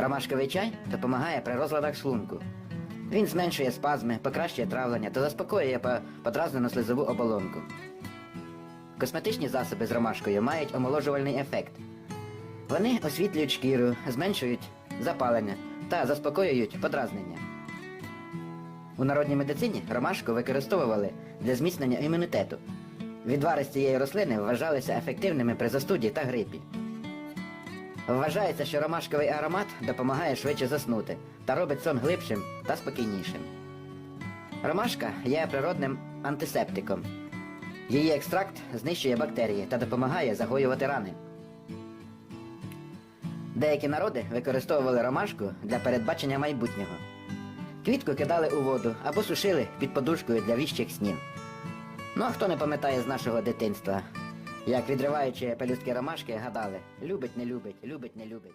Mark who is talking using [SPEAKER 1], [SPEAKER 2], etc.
[SPEAKER 1] Ромашковий чай допомагає при розладах шлунку. Він зменшує спазми, покращує травлення та заспокоює подразнену слизову оболонку. Косметичні засоби з ромашкою мають омоложувальний ефект. Вони освітлюють шкіру, зменшують запалення та заспокоюють подразнення. У народній медицині ромашку використовували для зміцнення імунітету. Відвари з цієї рослини вважалися ефективними при застуді та грипі. Вважається, що ромашковий аромат допомагає швидше заснути та робить сон глибшим та спокійнішим. Ромашка є природним антисептиком. Її екстракт знищує бактерії та допомагає загоювати рани. Деякі народи використовували ромашку для передбачення майбутнього. Квітку кидали у воду або сушили під подушкою для віщих снів. Ну а хто не пам'ятає з нашого дитинства, як відриваючи пелюстки ромашки, гадали любить, не любить, любить, не любить.